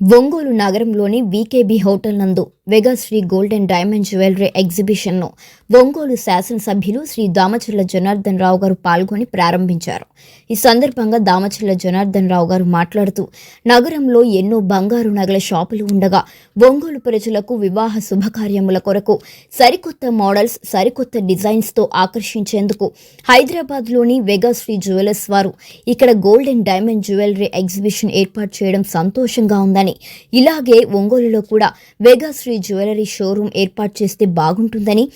ఒంగోలు నగరంలోని VKB hotel నందు Vegashri gold and diamond jewellery ఎగ్జిబిషన్ను Ongole శాసనసభ్యులు శ్రీ దామచర్ల జనార్దన్ రావు గారు పాల్గొని ప్రారంభించారు. ఈ సందర్భంగా దామచర్ల జనార్దన్ రావు గారు మాట్లాడుతూ నగరంలో ఎన్నో బంగారు నగల షాపులు ఉండగా ఒంగోలు ప్రజలకు వివాహ శుభకార్యముల కొరకు సరికొత్త మోడల్స్ సరికొత్త డిజైన్స్తో ఆకర్షించేందుకు హైదరాబాద్లోని వెగాశ్రీ జ్యువెలర్స్ వారు ఇక్కడ gold and diamond jewellery exhibition ఏర్పాటు చేయడం సంతోషంగా ఉందని ఇలాగే ఒంగోలులో కూడా వెగాశ్రీ జ్యువెలరీ షోరూం ఏర్పాటు చేస్తే బాగుంటుందని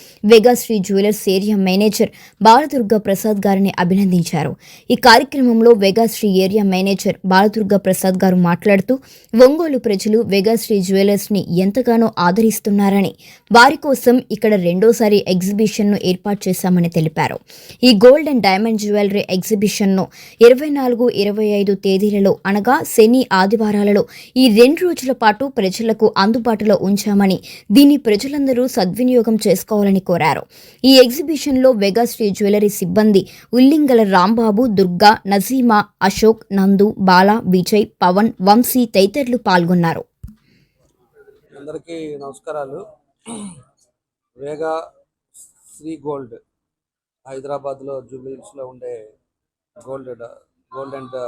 Vegasri jewellers area manager Baladurga Prasad గారిని అభినందించారు. ఈ కార్యక్రమంలో వెగాశ్రీ ఏరియా మేనేజర్ బాలదుర్గ ప్రసాద్ గారు మాట్లాడుతూ ఒంగోలు ప్రజలు వెగాశ్రీ జ్యువెలర్స్ని ఎంతగానో ఆదరిస్తున్నారని వారి కోసం ఇక్కడ రెండోసారి ఎగ్జిబిషన్ను ఏర్పాటు చేశామని తెలిపారు. ఈ గోల్డ్ అండ్ డైమండ్ జ్యువెలరీ ఎగ్జిబిషన్ను ఇరవై నాలుగు ఇరవై ఐదు తేదీలలో అనగా శని ఆదివారాలలో ఈ రెండు రోజుల పాటు ప్రజలకు అందుబాటులో ఉంచామని దీన్ని ప్రజలందరూ సద్వినియోగం చేసుకోవాలని కోరారు. ఈ ఎగ్జిబిషన్లో వెగాశ్రీ జ్యువెలరీ సిబ్బంది ఉల్లింగల రాంబాబు దుర్గా నజీమా అశోక్ నందు బాల విజయ్ పవన్ వంశీ తదితరులు పాల్గొన్నారు. అందరికీ నమస్కారాలు. వేగా శ్రీ గోల్డ్ హైదరాబాద్లో జూబ్లీస్లో ఉండే గోల్డ్ గోల్డ్ అండ్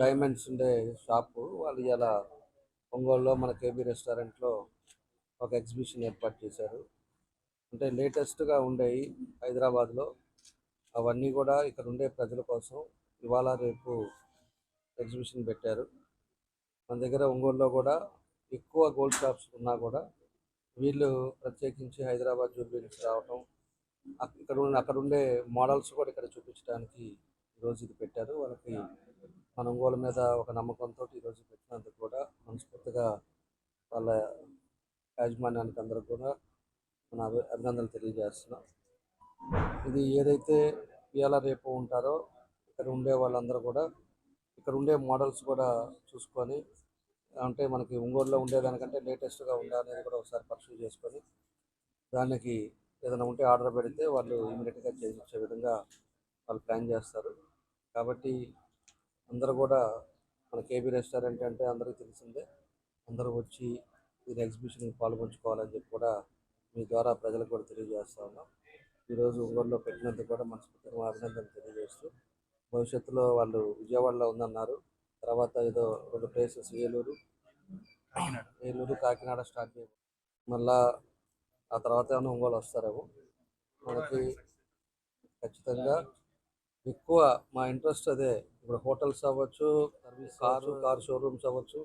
డైమండ్స్ ఉండే షాపు. వాళ్ళు ఇలా ఒంగోలులో మన కేబీ రెస్టారెంట్లో ఒక ఎగ్జిబిషన్ ఏర్పాటు చేశారు. అంటే లేటెస్ట్గా ఉండేవి హైదరాబాద్లో. అవన్నీ కూడా ఇక్కడ ఉండే ప్రజల కోసం ఇవాళ రేపు ఎగ్జిబిషన్ పెట్టారు. మన దగ్గర ఒంగోలులో కూడా ఎక్కువ గోల్డ్ షాప్స్ ఉన్నా కూడా వీళ్ళు ప్రత్యేకించి హైదరాబాద్ జ్యువెలరీకి రావటం ఇక్కడ అక్కడ ఉండే మోడల్స్ కూడా ఇక్కడ చూపించడానికి ఈరోజు ఇది పెట్టారు. వాళ్ళకి మన ఒంగోలు మీద ఒక నమ్మకంతో ఈరోజు పెట్టినందుకు కూడా మనస్ఫూర్తిగా వాళ్ళ యాజమాన్యానికి అందరికి కూడా మన అభి- అభినందనలు తెలియజేస్తున్నాం. ఇది ఏదైతే ఇవాళ రేపు ఉంటారో ఇక్కడ ఉండే వాళ్ళందరూ కూడా ఇక్కడ ఉండే మోడల్స్ కూడా చూసుకొని అంటే మనకి ఒంగోలులో ఉండేదానికంటే లేటెస్ట్గా ఉందా అనేది కూడా ఒకసారి పర్సూ చేసుకొని దానికి ఏదైనా ఉంటే ఆర్డర్ పెడితే వాళ్ళు ఇమీడియట్గా చేయించే విధంగా వాళ్ళు ప్లాన్ చేస్తారు. కాబట్టి అందరూ కూడా మన కేబీ రెస్టారెంట్ అంటే అందరికీ తెలిసిందే అందరూ వచ్చి ఈ ఎగ్జిబిషన్కి పాల్గొంచుకోవాలని చెప్పి కూడా మీ ద్వారా ప్రజలకు కూడా తెలియజేస్తా ఉన్నాం. ఈరోజు ఒంగోలులో పెట్టినందుకు కూడా మనస్ఫూర్తిగా అభినందనలు తెలియజేస్తూ భవిష్యత్తులో వాళ్ళు విజయవాడలో ఉందన్నారు. తర్వాత ఏదో రెండు ప్లేసెస్ ఏలూరు ఏలూరు కాకినాడ స్టార్ట్ చేయ మళ్ళా ఆ తర్వాత ఏమైనా ఒంగోలు వస్తారేమో. మనకి ఖచ్చితంగా ఎక్కువ మా ఇంట్రెస్ట్ అదే. ఇప్పుడు హోటల్స్ అవ్వచ్చు సర్వీస్ కారు కార్ షోరూమ్స్ అవ్వచ్చు.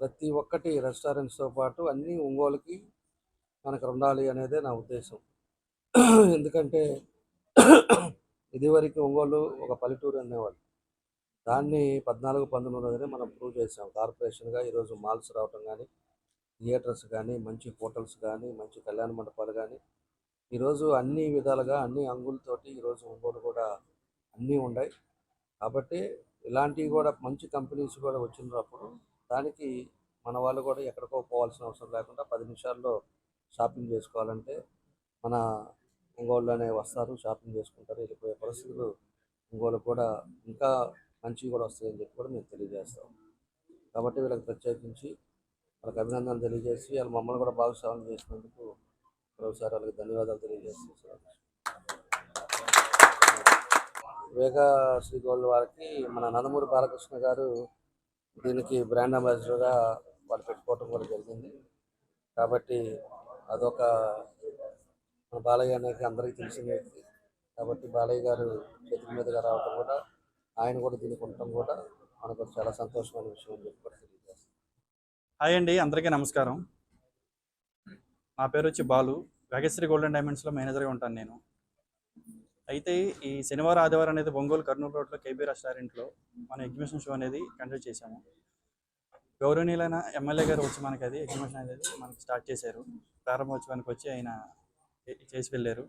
ప్రతి ఒక్కటి రెస్టారెంట్స్తో పాటు అన్నీ ఒంగోలుకి మనకు ఉండాలి అనేదే నా ఉద్దేశం. ఎందుకంటే ఇదివరకు ఒంగోలు ఒక పల్లెటూరు అనేవాళ్ళు. దాన్ని పద్నాలుగు పంతొమ్మిదిలోనే మనం ప్రూవ్ చేసాం కార్పొరేషన్గా ఈరోజు మాల్స్ రావటం కానీ థియేటర్స్ కానీ మంచి హోటల్స్ కానీ మంచి కళ్యాణ మండపాలు కానీ ఈరోజు అన్ని విధాలుగా అన్ని అంగులతోటి ఈరోజు ఒంగోలు కూడా అన్నీ ఉన్నాయి కాబట్టి ఇలాంటివి కూడా మంచి కంపెనీస్ కూడా వచ్చినప్పుడు దానికి మన వాళ్ళు కూడా ఎక్కడికో పోవాల్సిన అవసరం లేకుండా పది నిమిషాల్లో షాపింగ్ చేసుకోవాలంటే మన ఒంగోలులోనే వస్తారు షాపింగ్ చేసుకుంటారు వెళ్ళిపోయే పరిస్థితులు ఒంగోలు కూడా ఇంకా మంచివి కూడా వస్తాయని చెప్పి కూడా మేము తెలియజేస్తాం. కాబట్టి వీళ్ళకి ప్రత్యేకించి వాళ్ళకి అభినందనలు తెలియజేసి వాళ్ళు మమ్మల్ని కూడా భాగస్వామ్యం చేసినందుకు మరోసారి వాళ్ళకి ధన్యవాదాలు తెలియజేస్తున్నాం వేగ శ్రీ గోల్డ్ వారికి మన నందమూరి బాలకృష్ణ గారు దీనికి బ్రాండ్ అంబాసిడర్గా వాళ్ళు పెట్టుకోవటం కూడా జరిగింది. కాబట్టి అదొక మన బాలయ్య అనేది అందరికీ తెలిసిన వ్యక్తి. కాబట్టి బాలయ్య గారు చేతుల మీదుగా రావడం కూడా ఆయన కూడా దీనికి ఉండటం కూడా మనకు చాలా సంతోషమైన విషయం అని చెప్పి కూడా తెలియజేస్తాం హాయ్ అండి అందరికీ నమస్కారం. నా పేరు వచ్చి బాలు. వేగశ్రీ గోల్డెన్ డైమండ్స్లో మేనేజర్గా ఉంటాను నేను. అయితే ఈ శనివారం ఆదివారం అనేది ఒంగోలు కర్నూలు రోడ్లో కేబీ రెస్టారెంట్లో మన ఎగ్జిబిషన్ షో అనేది కండక్ట్ చేశాము. గౌరవనీయులైన ఎమ్మెల్యే గారు వచ్చి మనకి అది ఎగ్జిబిషన్ అనేది మనకి స్టార్ట్ చేశారు. ప్రారంభోత్సవానికి వచ్చి ఆయన చేసి వెళ్ళారు.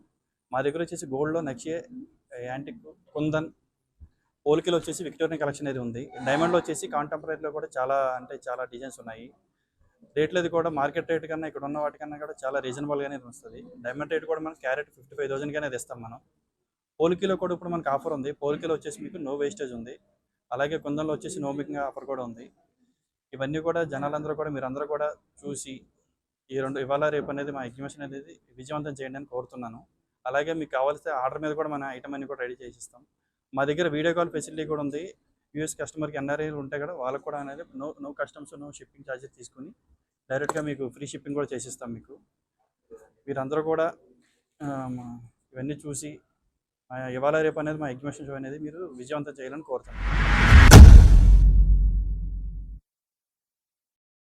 మా దగ్గర వచ్చేసి గోల్డ్లో నక్షే యాంటిక్ కుందన్ పోల్కిలో వచ్చేసి విక్టోరియన్ కలెక్షన్ అనేది ఉంది. డైమండ్లో వచ్చేసి కాంటెంపరీలో కూడా చాలా అంటే చాలా డిజైన్స్ ఉన్నాయి. రేట్లు అది కూడా మార్కెట్ రేట్ కన్నా ఇక్కడ ఉన్న వాటికన్నా కూడా చాలా రీజనబుల్గానే వస్తుంది. డైమండ్ రేట్ కూడా మనం క్యారెట్ ఫిఫ్టీ ఫైవ్ థౌసండ్గానే ఇస్తాం మనం. పోలికలో కూడా ఇప్పుడు మనకు ఆఫర్ ఉంది. పోలికలో వచ్చేసి మీకు నో వేస్టేజ్ ఉంది. అలాగే కుందంలో వచ్చేసి నో మేకింగ్ ఆఫర్ కూడా ఉంది. ఇవన్నీ కూడా జనాలందరూ కూడా మీరందరూ కూడా చూసి ఈ రెండు ఇవాళ రేపు అనేది మా ఎగ్జిబిషన్ అనేది విజయవంతం చేయండి అని కోరుతున్నాను. అలాగే మీకు కావాల్సిన ఆర్డర్ మీద కూడా మన ఐటమ్ అన్ని కూడా రెడీ చేసిస్తాం. మా దగ్గర వీడియో కాల్ ఫెసిలిటీ కూడా ఉంది. యూఎస్ కస్టమర్కి ఎన్ఆర్ఐలు ఉంటాయి కదా వాళ్ళకు కూడా అనేది no no customs no shipping charges తీసుకుని డైరెక్ట్గా మీకు ఫ్రీ షిప్పింగ్ కూడా చేసిస్తాం మీకు. మీరందరూ కూడా ఇవన్నీ చూసి ఇవాళ రేపు అనేది మా ఎగ్జిబిషన్ షో అనేది మీరు విజయవంతం చేయాలని కోరుతున్నాను